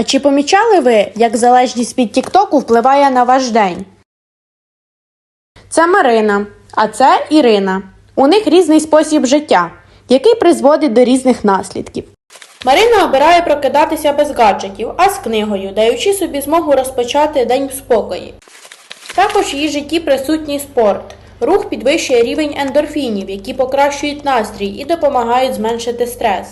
А чи помічали ви, як залежність від Тіктоку впливає на ваш день? Це Марина, а це Ірина. У них різний спосіб життя, який призводить до різних наслідків. Марина обирає прокидатися без гаджетів, а з книгою, даючи собі змогу розпочати день в спокої. Також в її житті присутній спорт. Рух підвищує рівень ендорфінів, які покращують настрій і допомагають зменшити стрес.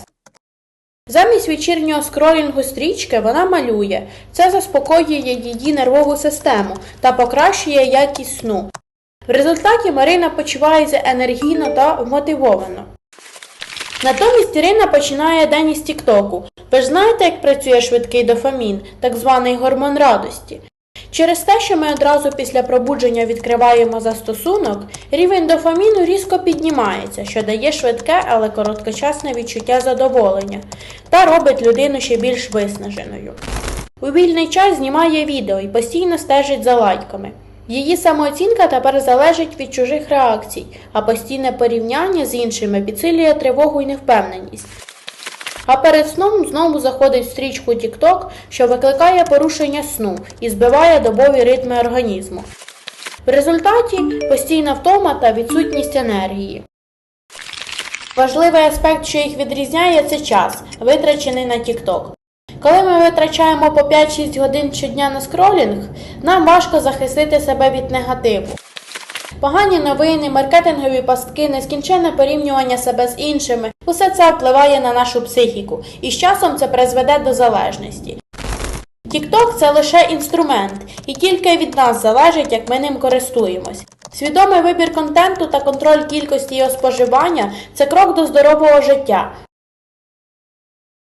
Замість вечірнього скролінгу стрічки вона малює. Це заспокоює її нервову систему та покращує якість сну. В результаті Марина почувається енергійно та вмотивовано. Натомість Ірина починає день із Тіктоку. Ви ж знаєте, як працює швидкий дофамін, так званий гормон радості. Через те, що ми одразу після пробудження відкриваємо застосунок, рівень дофаміну різко піднімається, що дає швидке, але короткочасне відчуття задоволення та робить людину ще більш виснаженою. У вільний час знімає відео і постійно стежить за лайками. Її самооцінка тепер залежить від чужих реакцій, а постійне порівняння з іншими підсилює тривогу і невпевненість. А перед сном знову заходить в стрічку TikTok, що викликає порушення сну і збиває добові ритми організму. В результаті постійна втома та відсутність енергії. Важливий аспект, що їх відрізняє, це час, витрачений на TikTok. Коли ми витрачаємо по 5-6 годин щодня на скролінг, нам важко захистити себе від негативу. Погані новини, маркетингові пастки, нескінченне порівнювання себе з іншими усе це впливає на нашу психіку, і з часом це призведе до залежності. TikTok – це лише інструмент, і тільки від нас залежить, як ми ним користуємось. Свідомий вибір контенту та контроль кількості його споживання це крок до здорового життя,